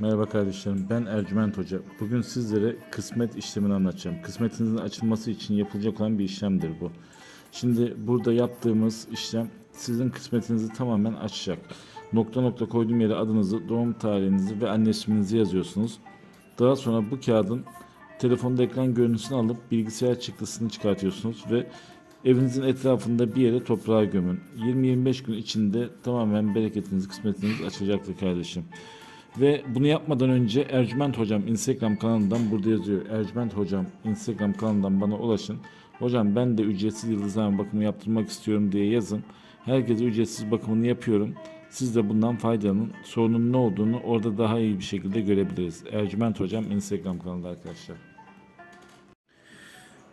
Merhaba kardeşlerim, ben Ercüment Hoca. Bugün sizlere kısmet işlemini anlatacağım. Kısmetinizin açılması için yapılacak olan bir işlemdir bu. Şimdi burada yaptığımız işlem sizin kısmetinizi tamamen açacak. Nokta nokta koyduğum yere adınızı, doğum tarihinizi ve anne isminizi yazıyorsunuz. Daha sonra bu kağıdın telefonda ekran görüntüsünü alıp bilgisayar çıktısını çıkartıyorsunuz ve evinizin etrafında bir yere toprağa gömün. 20-25 gün içinde tamamen bereketiniz, kısmetiniz açılacaktır kardeşim. Ve bunu yapmadan önce Ercüment Hocam Instagram kanalından burada yazıyor. Ercüment Hocam Instagram kanalından bana ulaşın. Hocam ben de ücretsiz yıldızlama bakımı yaptırmak istiyorum diye yazın. Herkese ücretsiz bakımını yapıyorum. Siz de bundan faydalanın. Sorunun ne olduğunu orada daha iyi bir şekilde görebiliriz. Ercüment Hocam Instagram kanalı arkadaşlar.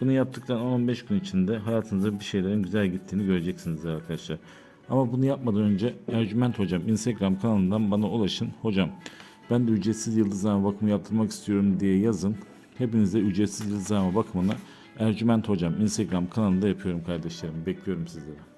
Bunu yaptıktan 10-15 gün içinde hayatınızda bir şeylerin güzel gittiğini göreceksiniz arkadaşlar. Ama bunu yapmadan önce Ercüment Hocam Instagram kanalından bana ulaşın. Hocam ben de ücretsiz yıldızlama bakımı yaptırmak istiyorum diye yazın. Hepinize ücretsiz yıldızlama bakımını Ercüment Hocam Instagram kanalında yapıyorum kardeşlerim. Bekliyorum sizleri.